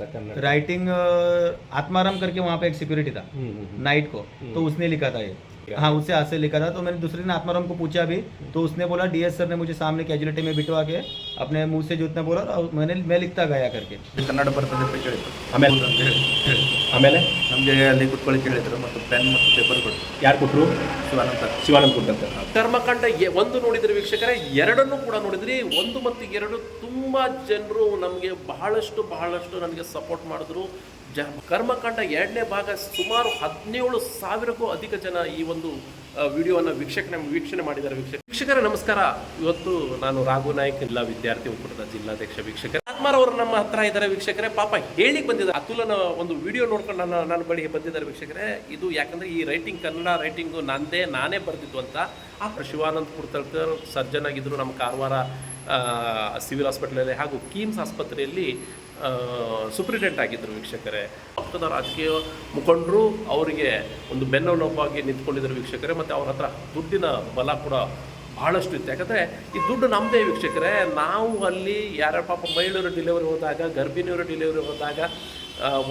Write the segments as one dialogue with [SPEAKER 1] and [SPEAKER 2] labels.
[SPEAKER 1] था कन्नड़
[SPEAKER 2] राइटिंग आत्माराम करके वहाँ पे एक सिक्योरिटी था
[SPEAKER 1] हम्म, हम्म, हम्म।
[SPEAKER 2] नाइट को। तो उसने लिखा था ये। हाँ उससे हाथ से लिखा था। तो मैंने दूसरे दिन आत्माराम को पूछा भी तो उसने बोला डीएस सर ने मुझे सामने कैजुअलिटी में बिठवा के अपने मुँह से जो इतना बोला मैंने मैं लिखता गया करके।
[SPEAKER 3] कन्नड़ पर तो
[SPEAKER 1] ಆಮೇಲೆ?
[SPEAKER 3] ನಮಗೆ ಅಲ್ಲಿ ಕುತ್ಕೊಳ್ಳಿಕ್ಕೆ ಕೇಳಿದ್ರು ಮತ್ತು ಪೆನ್ ಮತ್ತು ಪೇಪರ್ ಕೊಟ್ಟರು
[SPEAKER 1] ಯಾರು ಕೊಟ್ಟರು
[SPEAKER 3] ಶಿವಾನಂದ
[SPEAKER 1] ಶಿವಾನಂದ ಕೊಟ್ಟಂತ ಕರ್ಮಕಾಂಡ ಎ- ಒಂದು ನೋಡಿದ್ರೆ ವೀಕ್ಷಕರೇ ಎರಡನ್ನೂ ಕೂಡ ನೋಡಿದ್ರಿ. ಒಂದು ಮತ್ತು ಎರಡು ತುಂಬ ಜನರು ನಮಗೆ ಬಹಳಷ್ಟು ಬಹಳಷ್ಟು ನನಗೆ ಸಪೋರ್ಟ್ ಮಾಡಿದ್ರು. ಜ ಕರ್ಮಕಾಂಡ ಎರಡನೇ ಭಾಗ ಸುಮಾರು ಹದಿನೇಳು ಸಾವಿರಕ್ಕೂ ಅಧಿಕ ಜನ ಈ ಒಂದು ವಿಡಿಯೋವನ್ನು ವೀಕ್ಷಣೆ ವೀಕ್ಷಣೆ ಮಾಡಿದ್ದಾರೆ ವೀಕ್ಷಕ ವೀಕ್ಷಕರೇ, ನಮಸ್ಕಾರ. ಇವತ್ತು ನಾನು ರಾಘು ನಾಯ್ಕ, ಜಿಲ್ಲಾ ವಿದ್ಯಾರ್ಥಿ ಒಕ್ಕೂಟದ ಜಿಲ್ಲಾಧ್ಯಕ್ಷ ವೀಕ್ಷಕರ. ಆತ್ಮಾರ್ ಅವರು ನಮ್ಮ ಹತ್ರ ಇದ್ದಾರೆ ವೀಕ್ಷಕರೇ. ಪಾಪ ಹೇಳಿ ಬಂದಿದ್ದಾರೆ. ಅತುಲನ ಒಂದು ವಿಡಿಯೋ ನೋಡ್ಕೊಂಡು ನಾನು ನನ್ನ ಬಳಿ ಬಂದಿದ್ದಾರೆ ವೀಕ್ಷಕರೇ. ಇದು ಯಾಕಂದ್ರೆ ಈ ರೈಟಿಂಗ್ ಕನ್ನಡ ರೈಟಿಂಗು ನಂದೇ, ನಾನೇ ಬರೆದಿದ್ದು ಅಂತ ಆ ಶಿವಾನಂದ್ ಕುರ್ತಳ್ಕರ್ ಸರ್ಜನ್ ಆಗಿದ್ರು ನಮ್ಮ ಕಾರವಾರ ಸಿವಿಲ್ ಹಾಸ್ಪಿಟಲಲ್ಲಿ ಹಾಗೂ ಕೀಮ್ಸ್ ಆಸ್ಪತ್ರೆಯಲ್ಲಿ ಸೂಪ್ರಿಟೆಂಟ್ ಆಗಿದ್ದರು ವೀಕ್ಷಕರೇ. ಪಕ್ಕದ ರಾಜಕೀಯ ಮುಖಂಡರು ಅವರಿಗೆ ಒಂದು ಬೆನ್ನೆಲುಬಾಗಿ ನಿಂತ್ಕೊಂಡಿದ್ದರು ವೀಕ್ಷಕರೇ. ಮತ್ತು ಅವ್ರ ಹತ್ರ ದುಡ್ಡಿನ ಬಲ ಕೂಡ ಬಹಳಷ್ಟು ಇತ್ತು. ಯಾಕಂದರೆ ಈ ದುಡ್ಡು ನಮ್ಮದೇ ವೀಕ್ಷಕರೇ. ನಾವು ಅಲ್ಲಿ ಯಾರ ಪಾಪ ಮಹಿಳೆಯರು ಡೆಲಿವರಿ ಹೋದಾಗ ಗರ್ಭಿಣಿಯವರು ಡೆಲಿವರಿ ಹೋದಾಗ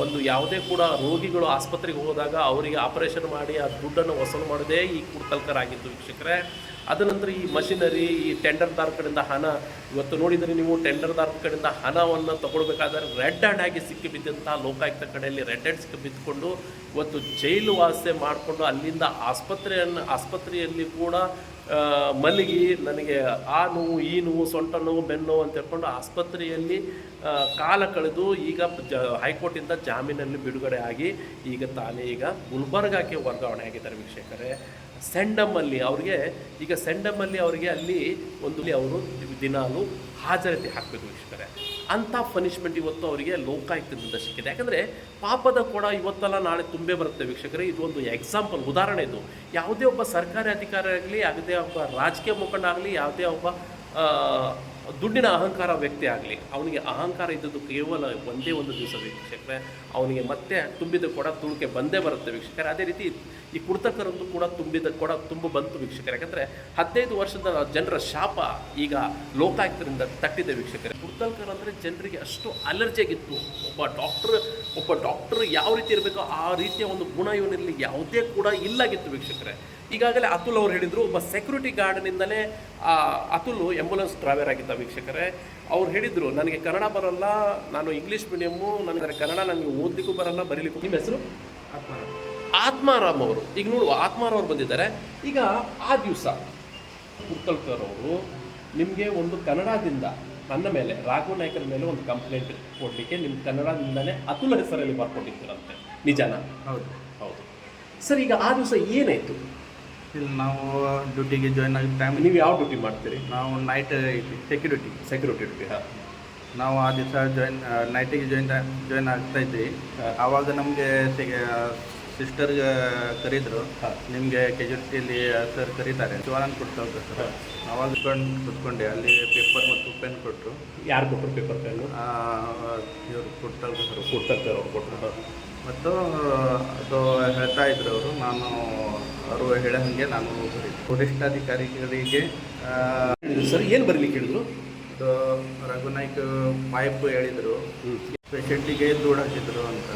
[SPEAKER 1] ಒಂದು ಯಾವುದೇ ಕೂಡ ರೋಗಿಗಳು ಆಸ್ಪತ್ರೆಗೆ ಹೋದಾಗ ಅವರಿಗೆ ಆಪರೇಷನ್ ಮಾಡಿ ಆ ದುಡ್ಡನ್ನು ವಸೂಲು ಮಾಡದೇ ಈ ಕುಡ್ತಲ್ಕರ್ ಆಗಿತ್ತು ವೀಕ್ಷಕರೇ. ಅದ ನಂತರ ಈ ಮಷಿನರಿ ಈ ಟೆಂಡರ್ದಾರ್ ಕಡೆಯಿಂದ ಹಣ, ಇವತ್ತು ನೋಡಿದರೆ ನೀವು ಟೆಂಡರ್ದಾರ್ ಕಡೆಯಿಂದ ಹಣವನ್ನು ತಗೊಳ್ಬೇಕಾದ್ರೆ ರೆಡ್ ಹ್ಯಾಂಡ್ ಆಗಿ ಸಿಕ್ಕಿ ಬಿದ್ದಂಥ ಲೋಕಾಯುಕ್ತ ಕಡೆಯಲ್ಲಿ ರೆಡ್ ಹ್ಯಾಂಡ್ ಸಿಕ್ಕಿ ಬಿದ್ದುಕೊಂಡು ಇವತ್ತು ಜೈಲು ವಾಸೆ ಮಾಡಿಕೊಂಡು ಅಲ್ಲಿಂದ ಆಸ್ಪತ್ರೆಯನ್ನು, ಆಸ್ಪತ್ರೆಯಲ್ಲಿ ಕೂಡ ಮಲಗಿ ನನಗೆ ಆ ನೋವು, ಈ ನೋವು, ಸೊಂಟ ನೋವು, ಬೆನ್ನು ನೋವು ಅಂತ ಹೇಳ್ಕೊಂಡು ಆಸ್ಪತ್ರೆಯಲ್ಲಿ ಕಾಲ ಕಳೆದು ಈಗ ಜ, ಹೈಕೋರ್ಟಿಂದ ಜಾಮೀನಲ್ಲಿ ಬಿಡುಗಡೆ ಆಗಿ ಈಗ ತಾನೇ ಈಗ ಗುಲ್ಬರ್ಗಾಕ್ಕೆ ವರ್ಗಾವಣೆ ಆಗಿದ್ದಾರೆ ವೀಕ್ಷಕರೇ. ಸೆಂಡಮಲ್ಲಿ ಅವ್ರಿಗೆ, ಈಗ ಸೆಂಡಮಲ್ಲಿ ಅವರಿಗೆ ಅಲ್ಲಿ ಒಂದು ಅವರು ದಿನಾಲು ಹಾಜರಾತಿ ಹಾಕಬೇಕು ವೀಕ್ಷಕರೇ. ಅಂಥ ಪನಿಷ್ಮೆಂಟ್ ಇವತ್ತು ಅವರಿಗೆ ಲೋಕಾಯುಕ್ತದಿಂದ ಸಿಕ್ಕಿದೆ. ಯಾಕಂದರೆ ಪಾಪದ ಕೂಡ ಇವತ್ತಲ್ಲ, ನಾಳೆ ತುಂಬೆ ಬರುತ್ತೆ ವೀಕ್ಷಕರೇ. ಇದು ಒಂದು ಎಕ್ಸಾಂಪಲ್ ಉದಾಹರಣೆ ಇದು. ಯಾವುದೇ ಒಬ್ಬ ಸರ್ಕಾರಿ ಅಧಿಕಾರಿ ಆಗಲಿ, ಯಾವುದೇ ಒಬ್ಬ ರಾಜಕೀಯ ಮುಖಂಡ ಆಗಲಿ, ಯಾವುದೇ ಒಬ್ಬ ದುಡ್ಡಿನ ಅಹಂಕಾರ ವ್ಯಕ್ತಿ ಆಗಲಿ, ಅವನಿಗೆ ಅಹಂಕಾರ ಇದ್ದದ್ದು ಕೇವಲ ಒಂದೇ ಒಂದು ದಿವಸ ವೀಕ್ಷಕರೇ. ಅವನಿಗೆ ಮತ್ತೆ ತುಂಬಿದ ಕೊಡ ತುಳುಕೆ ಬಂದೇ ಬರುತ್ತೆ ವೀಕ್ಷಕರೇ. ಅದೇ ರೀತಿ ಈ ಕುರ್ತಕರಂದು ಕೂಡ ತುಂಬಿದ ಕೊಡ ತುಂಬ ಬಂತು ವೀಕ್ಷಕರೇ. ಯಾಕಂದರೆ ಹದಿನೈದು ವರ್ಷದ ಜನರ ಶಾಪ ಈಗ ಲೋಕಾಯುಕ್ತರಿಂದ ತಟ್ಟಿದೆ ವೀಕ್ಷಕರೇ. ಕುರ್ತಲ್ಕರ್ ಅಂದರೆ ಜನರಿಗೆ ಅಷ್ಟು ಅಲರ್ಜಿ ಆಗಿತ್ತು. ಒಬ್ಬ ಡಾಕ್ಟರ್ ಒಬ್ಬ ಡಾಕ್ಟರ್ ಯಾವ ರೀತಿ ಇರಬೇಕೋ ಆ ರೀತಿಯ ಒಂದು ಗುಣ ಇವನಲ್ಲಿ ಯಾವುದೇ ಕೂಡ ಇಲ್ಲಾಗಿತ್ತು ವೀಕ್ಷಕರೇ. ಈಗಾಗಲೇ ಅತುಲ್ ಅವರು ಹೇಳಿದರು ಒಬ್ಬ ಸೆಕ್ಯೂರಿಟಿ ಗಾರ್ಡ್ನಿಂದಲೇ ಆ ಅತುಲ್ ಎಂಬುಲೆನ್ಸ್ ಡ್ರೈವರ್ ಆಗಿದ್ದ ವೀಕ್ಷಕರೇ. ಅವ್ರು ಹೇಳಿದರು ನನಗೆ ಕನ್ನಡ ಬರಲ್ಲ ನಾನು ಇಂಗ್ಲೀಷ್ ಮೀಡಿಯಮ್ಮು ನನಗೆ ಕನ್ನಡ ನನಗೆ ಓದಲಿಕ್ಕೂ ಬರಲ್ಲ ಬರೀಲಿಕ್ಕೂ ನಿಮ್ಮ ಹೆಸರು? ಆತ್ಮಾರಾಮ್ ಅವರು. ಈಗ ನೋಡುವ ಆತ್ಮಾರಾಮ್ ಅವರು ಬಂದಿದ್ದಾರೆ. ಈಗ ಆ ದಿವಸ ಕುರ್ತಲ್ಕರ್ ಅವರು ನಿಮಗೆ ಒಂದು ಕನ್ನಡದಿಂದ ನನ್ನ ಮೇಲೆ ರಾಘವ ನಾಯ್ಕರ ಮೇಲೆ ಒಂದು ಕಂಪ್ಲೇಂಟ್ ಕೊಡಲಿಕ್ಕೆ ನಿಮ್ಮ ಕನ್ನಡದಿಂದಲೇ ಅತುಲ ಹೆಸರಲ್ಲಿ ಬರ್ಕೊಂಡಿದ್ದೀರಂತೆ. ನಿಜಾನ?
[SPEAKER 3] ಹೌದು.
[SPEAKER 1] ಹೌದು. ಸರ್ ಈಗ ಆ ದಿವಸ ಏನಾಯಿತು?
[SPEAKER 3] ಇಲ್ಲಿ ನಾವು ಡ್ಯೂಟಿಗೆ ಜಾಯ್ನ್ ಆಗಿದ್ದ ಟೈಮ್
[SPEAKER 1] ನೀವು ಯಾವ ಡ್ಯೂಟಿ ಮಾಡ್ತೀರಿ?
[SPEAKER 3] ನಾವು ನೈಟ್ ಸೆಕ್ಯೂರಿಟಿ
[SPEAKER 1] ಸೆಕ್ಯೂರಿಟಿ ಡ್ಯೂಟಿ ಹಾಂ.
[SPEAKER 3] ನಾವು ಆ ದಿವಸ ಜಾಯ್ನ್ ನೈಟಿಗೆ ಜಾಯ್ನ್ ಜಾಯ್ನ್ ಆಗ್ತಾ ಇದ್ವಿ. ಆವಾಗ ನಮಗೆ ಸಿಸ್ಟರ್ಗೆ ಕರೀದ್ರು. ನಿಮಗೆ ಕೆಜುಲಿಟಿಯಲ್ಲಿ ಸರ್ ಕರೀತಾರೆ. ಕೊಡ್ತಾ ಅಂತ ಸರ್
[SPEAKER 1] ಆವಾಗ
[SPEAKER 3] ಅವಾಗ ಕುತ್ಕೊಂಡು. ಅಲ್ಲಿ ಪೇಪರ್ ಮತ್ತು ಪೆನ್ ಕೊಟ್ಟರು
[SPEAKER 1] ಯಾರು ಕೊಟ್ಟರು ಪೇಪರ್ ಪೆನ್ನು
[SPEAKER 3] ಇವರು ಕೊಡ್ತಾ ಸರ್
[SPEAKER 1] ಕೊಡ್ತಾರೆ ಅವ್ರು ಕೊಟ್ಟರು
[SPEAKER 3] ಮತ್ತು ಅದು ಹೇಳ್ತಾ ಇದ್ರು ಅವರು ನಾನು ಅವರು ಹೇಳೋ ಹಾಗೆ ನಾನು ಪೊಲೀಸ್ ಅಧಿಕಾರಿಗಳಿಗೆ
[SPEAKER 1] ಸರ್ ಏನು ಬರಲಿಕ್ಕೆ ಹೇಳಿದ್ರು
[SPEAKER 3] ಅದು ರಘುನಾಯ್ಕ ಪೈಪ್ ಹೇಳಿದರು. ಪೇಷಂಟಿಗೆ ದೂಡ ಹಾಕಿದ್ರು ಅಂತ.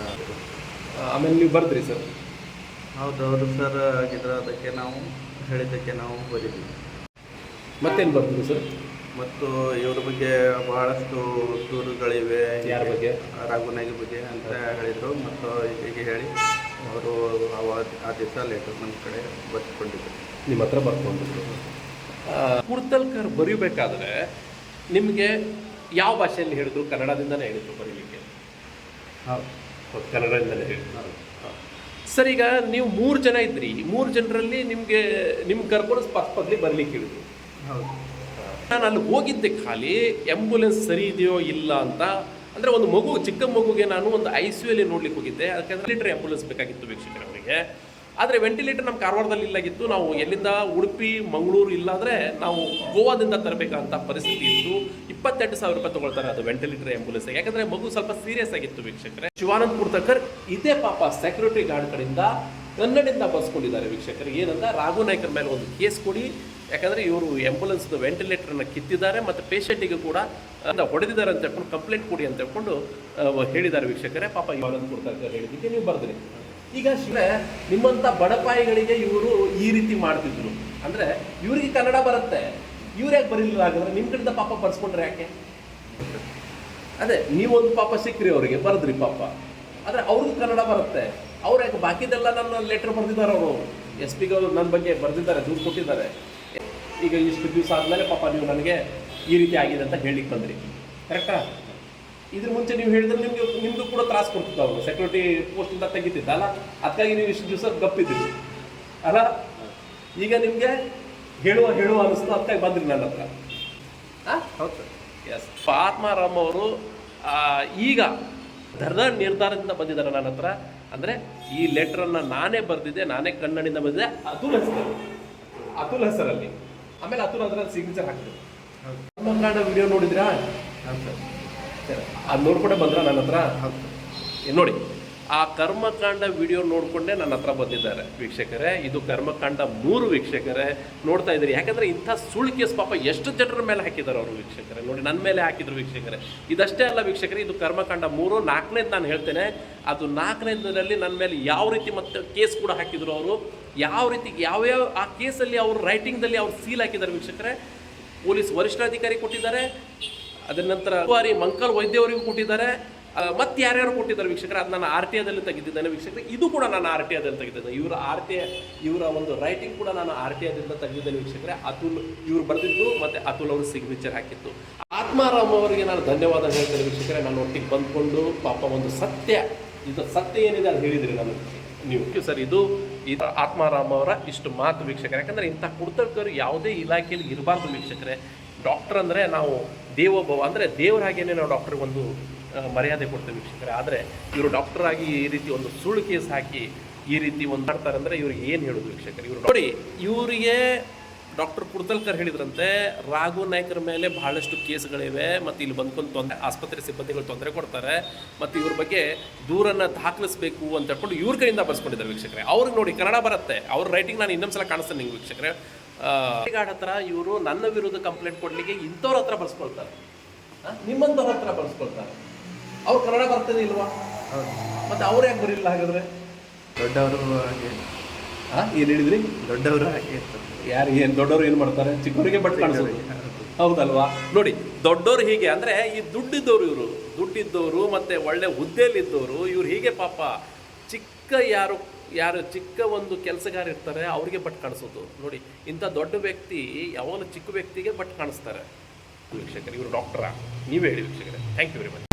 [SPEAKER 1] ಆಮೇಲೆ ನೀವು ಬರ್ತೀರಿ ಸರ್.
[SPEAKER 3] ಹೌದು ಅವರು ಸರ್ ಆಗಿದ್ರು ಅದಕ್ಕೆ ನಾವು ಹೇಳಿದ್ದಕ್ಕೆ ನಾವು ಬರೀತೀವಿ.
[SPEAKER 1] ಮತ್ತೇನು ಬರ್ತೀವಿ ಸರ್?
[SPEAKER 3] ಮತ್ತು ಇವ್ರ ಬಗ್ಗೆ ಬಹಳಷ್ಟು ದೂರುಗಳಿವೆ.
[SPEAKER 1] ಯಾರ ಬಗ್ಗೆ?
[SPEAKER 3] ರಾಘುನಾಗಿ ಬಗ್ಗೆ ಅಂತ ಹೇಳಿದರು. ಮತ್ತು ಹೀಗೆ ಹೇಳಿ ಅವರು ಅವಾಗ ಆ ದಿವಸ ಲೇಟರ್ ನನ್ನ ಕಡೆ ಬರ್ಕೊಂಡಿದ್ದರು
[SPEAKER 1] ನಿಮ್ಮ ಹತ್ರ ಬರ್ಕೊಂಡು ಕುರ್ತಲ್ಕರ್ ಬರೀಬೇಕಾದ್ರೆ ನಿಮಗೆ ಯಾವ ಭಾಷೆಯಲ್ಲಿ ಹೇಳಿದ್ರು? ಕನ್ನಡದಿಂದಲೇ ಹೇಳಿದ್ರು ಬರೀಲಿಕ್ಕೆ.
[SPEAKER 3] ಹೌದು
[SPEAKER 1] ಕನ್ನಡದಿಂದಲೇ ಹೇಳಿದ್ರು. ಸರ್ ಈಗ ನೀವು ಮೂರು ಜನ ಇದ್ರಿ. ಮೂರು ಜನರಲ್ಲಿ ನಿಮಗೆ ನಿಮ್ಗೆ ಕರ್ಕೊಂಡು ಪಕ್ಕದಲ್ಲಿ ಬರ್ಲಿಕ್ಕೆ ಹೇಳಿದ್ರು.
[SPEAKER 3] ಹೌದು.
[SPEAKER 1] ನಾನು ಅಲ್ಲಿ ಹೋಗಿದ್ದೆ ಖಾಲಿ ಆ್ಯಂಬುಲೆನ್ಸ್ ಸರಿ ಇದೆಯೋ ಇಲ್ಲ ಅಂತ. ಅಂದರೆ ಒಂದು ಮಗು, ಚಿಕ್ಕ ಮಗುಗೆ ನಾನು ಒಂದು ಐ ಸಿ ಯುಲ್ಲಿ ನೋಡ್ಲಿಕ್ಕೆ ಹೋಗಿದ್ದೆ. ಅದಕ್ಕೆ ಲೀಟರ್ ಆ್ಯಂಬುಲೆನ್ಸ್ ಬೇಕಾಗಿತ್ತು ವೀಕ್ಷಕರ ಅವರಿಗೆ. ಆದರೆ ವೆಂಟಿಲೇಟರ್ ನಮ್ಮ ಕಾರವಾರದಲ್ಲಿ ಇಲ್ಲಾಗಿತ್ತು. ನಾವು ಎಲ್ಲಿಂದ ಉಡುಪಿ, ಮಂಗಳೂರು ಇಲ್ಲಾಂದರೆ ನಾವು ಗೋವಾದಿಂದ ತರಬೇಕಂತ ಪರಿಸ್ಥಿತಿ ಇತ್ತು. ಇಪ್ಪತ್ತೆಂಟು ಸಾವಿರ ರೂಪಾಯಿ ತಗೊಳ್ತಾರೆ ಅದು ವೆಂಟಿಲೇಟರ್ ಆಂಬುಲೆನ್ಸ್ ಯಾಕಂದರೆ ಮಗು ಸ್ವಲ್ಪ ಸೀರಿಯಸ್ ಆಗಿತ್ತು ವೀಕ್ಷಕರೇ. ಶಿವಾನಂದ್ ಕುರ್ತಕರ್ ಇದೇ ಪಾಪ ಸೆಕ್ಯೂರಿಟಿ ಗಾರ್ಡ್ ಕಡೆಯಿಂದ ಕನ್ನಡಿಂದ ಬರ್ಸ್ಕೊಂಡಿದ್ದಾರೆ ವೀಕ್ಷಕರಿಗೆ ಏನಂದ ರಾಘು ನಾಯ್ಕರ್ ಮೇಲೆ ಒಂದು ಕೇಸ್ ಕೊಡಿ. ಯಾಕಂದರೆ ಇವರು ಆ್ಯಂಬುಲೆನ್ಸ್ದು ವೆಂಟಿಲೇಟರ್ನ ಕಿತ್ತಿದ್ದಾರೆ ಮತ್ತು ಪೇಷಂಟಿಗೆ ಕೂಡ ಹೊಡೆದಿದ್ದಾರೆ ಅಂತ ಹೇಳ್ಕೊಂಡು ಕಂಪ್ಲೇಂಟ್ ಕೊಡಿ ಅಂತ ಹೇಳ್ಕೊಂಡು ಹೇಳಿದ್ದಾರೆ ವೀಕ್ಷಕರೇ. ಪಾಪ ಇವಾಗ ಕೊಡ್ತಾರೆ ಹೇಳಿದ್ದಕ್ಕೆ ನೀವು ಬರೆದ್ರಿ. ಈಗ ಶಿಲೆ ನಿಮ್ಮಂಥ ಬಡಪಾಯಿಗಳಿಗೆ ಇವರು ಈ ರೀತಿ ಮಾಡ್ತಿದ್ರು. ಅಂದರೆ ಇವರಿಗೆ ಕನ್ನಡ ಬರುತ್ತೆ. ಇವ್ರು ಯಾಕೆ ಬರಲಿಲ್ಲ? ಹಾಗಾದ್ರೆ ನಿಮ್ಮ ಕಡೆಯಿಂದ ಪಾಪ ಬರ್ಸ್ಕೊಂಡ್ರೆ ಯಾಕೆ? ಅದೇ, ನೀವೊಂದು ಪಾಪ ಸಿಕ್ಕ್ರಿ ಅವರಿಗೆ, ಬರೆದ್ರಿ ಪಾಪ. ಆದರೆ ಅವ್ರಿಗೂ ಕನ್ನಡ ಬರುತ್ತೆ. ಅವ್ರು ಯಾಕೆ ಬಾಕಿದೆಲ್ಲ ನನ್ನ ಲೆಟ್ರ್ ಬರೆದಿದ್ದಾರೆ ಅವರು? ಎಸ್ ಪಿಗೆ ನನ್ನ ಬಗ್ಗೆ ಬರೆದಿದ್ದಾರೆ, ದೂರು ಕೊಟ್ಟಿದ್ದಾರೆ. ಈಗ ಇಷ್ಟು ದಿವಸ ಆದಮೇಲೆ ಪಾಪ ನೀವು ನನಗೆ ಈ ರೀತಿ ಆಗಿದೆ ಅಂತ ಹೇಳಿಕ್ಕೆ ಬಂದ್ರಿ. ಕರೆಕ್ಟಾ ಇದ್ರ ಮುಂಚೆ ನೀವು ಹೇಳಿದ್ರೆ ನಿಮ್ಗೆ ನಿಮ್ಮದು ಕೂಡ ತ್ರಾಸ ಕೊಡ್ತಿದ್ದ ಅವರು. ಸೆಕ್ಯೂರಿಟಿ ಪೋಸ್ಟಿಂದ ತೆಗಿತಿದ್ದ ಅಲ್ಲ? ಅದಕ್ಕಾಗಿ ನೀವು ಇಷ್ಟು ದಿವಸ ಗಪ್ಪಿದ್ರಿ ಅಲ್ಲ? ಈಗ ನಿಮಗೆ ಹೇಳುವ ಹೇಳುವ ಅನಿಸ್ತು ಅದಕ್ಕಾಗಿ ಬಂದ್ರಿ ನನ್ನ ಹತ್ರ. ಹಾಂ
[SPEAKER 3] ಹೌದು
[SPEAKER 1] ಎಸ್ ಆತ್ಮಾರಾಮ್ ಅವರು ಈಗ ಧರ್ಮ ನಿರ್ಧಾರದಿಂದ ಬಂದಿದ್ದಾರೆ ನನ್ನ ಹತ್ರ. ಅಂದರೆ ಈ ಲೆಟ್ರನ್ನು ನಾನೇ ಬರೆದಿದ್ದೆ ನಾನೇ ಕನ್ನಡಿಂದ ಬಂದಿದ್ದೆ ಅತುಲ್ ಹೆಸರಲ್ಲಿ. ಅತುಲ್ ಹೆಸರಲ್ಲಿ. ಆಮೇಲೆ ಅತುಲ್ ಅದರಲ್ಲಿ ಸಿಗ್ನೇಚರ್ ಹಾಕಿದ್ರು ಕನ್ನಡ ವಿಡಿಯೋ ನೋಡಿದ್ರಾ? ಅದು ನೋಡ್ಕೊಂಡೆ ಬಂದ್ರ ನನ್ನ ಹತ್ರ? ನೋಡಿ. ಆ ಕರ್ಮಕಾಂಡ ವಿಡಿಯೋ ನೋಡಿಕೊಂಡೇ ನನ್ನ ಹತ್ರ ಬಂದಿದ್ದಾರೆ. ವೀಕ್ಷಕರೇ, ಇದು ಕರ್ಮಕಾಂಡ ಮೂರು ವೀಕ್ಷಕರೇ, ನೋಡ್ತಾ ಇದ್ದೀರಿ. ಯಾಕಂದರೆ ಇಂಥ ಸುಳ್ಳು ಪಾಪ ಎಷ್ಟು ಜನರ ಮೇಲೆ ಹಾಕಿದ್ದಾರೆ ಅವರು ವೀಕ್ಷಕರೇ? ನೋಡಿ, ನನ್ನ ಮೇಲೆ ಹಾಕಿದ್ರು ವೀಕ್ಷಕರೇ. ಇದಷ್ಟೇ ಅಲ್ಲ ವೀಕ್ಷಕರೇ, ಇದು ಕರ್ಮಕಾಂಡ ಮೂರು, ನಾಲ್ಕನೇದು ನಾನು ಹೇಳ್ತೇನೆ. ಅದು ನಾಲ್ಕನೇದರಲ್ಲಿ ನನ್ನ ಮೇಲೆ ಯಾವ ರೀತಿ ಮತ್ತೆ ಕೇಸ್ ಕೂಡ ಹಾಕಿದ್ರು ಅವರು. ಯಾವ ರೀತಿ ಯಾವ್ಯಾವ ಆ ಕೇಸಲ್ಲಿ ಅವರು ರೈಟಿಂಗ್ದಲ್ಲಿ ಅವ್ರು ಸೀಲ್ ಹಾಕಿದ್ದಾರೆ ವೀಕ್ಷಕರೇ. ಪೊಲೀಸ್ ವರಿಷ್ಠಾಧಿಕಾರಿ ಕೊಟ್ಟಿದ್ದಾರೆ. ಅದರ ನಂತರ ಮಂಕಲ್ ವೈದ್ಯವರಿಗೂ ಕೊಟ್ಟಿದ್ದಾರೆ. ಮತ್ತೆ ಯಾರ್ಯಾರು ಕೊಟ್ಟಿದ್ದಾರೆ ವೀಕ್ಷಕರೇ, ಅದು ನಾನು ಆರ್ ಟಿ ಎದಲ್ಲಿ ತೆಗೆದಿದ್ದೇನೆ ವೀಕ್ಷಕರು. ಇದು ಕೂಡ ನಾನು ಆರ್ ಟಿ ಎದಲ್ಲಿ ತೆಗೆದಿದ್ದೇನೆ. ಇವರ ಆರ್ ಟಿ ಇವರ ಒಂದು ರೈಟಿಂಗ್ ಕೂಡ ನಾನು ಆರ್ ಟಿ ಎದಿಂದ ತೆಗೆದಿದ್ದೇನೆ ವೀಕ್ಷಕರೇ. ಅತುಲ್, ಇವರು ಬರೆದಿದ್ದು ಮತ್ತೆ ಅತುಲ್ ಅವರು ಸಿಗ್ನೇಚರ್ ಹಾಕಿತ್ತು ಆತ್ಮಾರಾಮ್ ಅವರಿಗೆ ನಾನು ಧನ್ಯವಾದ ಹೇಳ್ತೇನೆ ವೀಕ್ಷಕರೇ. ನಾನು ಒಟ್ಟಿಗೆ ಬಂದ್ಕೊಂಡು ಪಾಪ ಒಂದು ಸತ್ಯ, ಇದು ಸತ್ಯ ಏನಿದೆ ಅದು ಹೇಳಿದ್ರಿ ನಾನು ನೀವು. ಸರ್ ಇದು ಇದು ಆತ್ಮಾರಾಮ್ ಅವರ ಇಷ್ಟು ಮಾತು ವೀಕ್ಷಕರೇ. ಯಾಕಂದ್ರೆ ಇಂಥ ಕುರ್ತಕರು ಯಾವುದೇ ಇಲಾಖೆಯಲ್ಲಿ ಇರಬಾರ್ದು ವೀಕ್ಷಕರೇ. ಡಾಕ್ಟರ್ ಅಂದರೆ ನಾವು ದೇವೋಭವ, ಅಂದರೆ ದೇವರ ಹಾಗೇನೆ ನಾವು ಡಾಕ್ಟ್ರಿಗೆ ಒಂದು ಮರ್ಯಾದೆ ಕೊಡ್ತೇವೆ ವೀಕ್ಷಕರೇ. ಆದರೆ ಇವರು ಡಾಕ್ಟರ್ ಆಗಿ ಈ ರೀತಿ ಒಂದು ಸುಳ್ಳು ಕೇಸ್ ಹಾಕಿ ಈ ರೀತಿ ಒಂದು ಮಾಡ್ತಾರೆ ಅಂದರೆ ಇವ್ರಿಗೆ ಏನು ಹೇಳೋದು ವೀಕ್ಷಕರು? ಇವರು ನೋಡಿ, ಇವರಿಗೆ ಡಾಕ್ಟರ್ ಕುರ್ತಲ್ಕರ್ ಹೇಳಿದ್ರಂತೆ, ರಾಘು ನಾಯ್ಕರ ಮೇಲೆ ಬಹಳಷ್ಟು ಕೇಸ್ಗಳಿವೆ, ಮತ್ತು ಇಲ್ಲಿ ಬಂದ್ಕೊಂಡು ತೊಂದರೆ, ಆಸ್ಪತ್ರೆ ಸಿಬ್ಬಂದಿಗಳು ತೊಂದರೆ ಕೊಡ್ತಾರೆ, ಮತ್ತು ಇವ್ರ ಬಗ್ಗೆ ದೂರನ್ನು ದಾಖಲಿಸಬೇಕು ಅಂತ ಹೇಳ್ಕೊಂಡು ಇವ್ರ ಕೈಯಿಂದ ಬರ್ಸ್ಕೊಂಡಿದ್ದಾರೆ ವೀಕ್ಷಕರೇ. ಅವ್ರಿಗೆ ನೋಡಿ, ಕನ್ನಡ ಬರುತ್ತೆ. ಅವ್ರ ರೈಟಿಂಗ್ ನಾನು ಇನ್ನೊಂದ್ಸಲ ಕಾಣಿಸ್ತೇನೆ ನಿಮ್ಗೆ ವೀಕ್ಷಕರೇ. ಗಾರ್ಡ್ ಹತ್ರ ಇವರು ನನ್ನ ವಿರುದ್ಧ ಕಂಪ್ಲೇಂಟ್ ಕೊಡಲಿಕ್ಕೆ ಇಂಥವ್ರ ಹತ್ರ ಬರ್ಸ್ಕೊಳ್ತಾರೆ. ನಿಮ್ಮಂಥವ್ರ ಹತ್ರ ಬರ್ಸ್ಕೊಳ್ತಾರೆ. ಅವ್ರು ಕನ್ನಡ ಬರ್ತದೆ ಇಲ್ವಾ?
[SPEAKER 3] ಹೌದು.
[SPEAKER 1] ಮತ್ತೆ ಅವ್ರು ಯಾಕೆ ಬರಿಲ್ಲ ಹಾಗಾದ್ರೆ?
[SPEAKER 3] ದೊಡ್ಡವರು ಹಾಗೆ.
[SPEAKER 1] ಹಾಂ ಏನು ಹೇಳಿದ್ರಿ?
[SPEAKER 3] ದೊಡ್ಡವರು ಹಾಗೆ.
[SPEAKER 1] ಯಾರು ಏನು ದೊಡ್ಡವರು ಏನು ಮಾಡ್ತಾರೆ? ಚಿಕ್ಕವರಿಗೆ ಬಟ್ ಕಾಣಿಸೋದು. ಹೌದಲ್ವಾ? ನೋಡಿ ದೊಡ್ಡವರು ಹೀಗೆ ಅಂದ್ರೆ ಈ ದುಡ್ಡಿದ್ದವರು ಇವರು. ದುಡ್ಡಿದ್ದವರು ಮತ್ತೆ ಒಳ್ಳೆ ಹುದ್ದೆಯಲ್ಲಿದ್ದವರು ಇವ್ರು ಹೀಗೆ ಪಾಪ. ಚಿಕ್ಕ ಯಾರು ಯಾರು ಚಿಕ್ಕ ಒಂದು ಕೆಲಸಗಾರ ಇರ್ತಾರೆ ಅವರಿಗೆ ಬಟ್ ಕಾಣಿಸೋದು. ನೋಡಿ ಇಂಥ ದೊಡ್ಡ ವ್ಯಕ್ತಿ ಯಾವಾಗಲೂ ಚಿಕ್ಕ ವ್ಯಕ್ತಿಗೆ ಬಟ್ ಕಾಣಿಸ್ತಾರೆ. ವೀಕ್ಷಕರು ಇವರು ಡಾಕ್ಟರಾ. ನೀವೇ ಹೇಳಿ ವೀಕ್ಷಕರೇ ಥ್ಯಾಂಕ್ ಯು ವೆರಿ ಮಚ್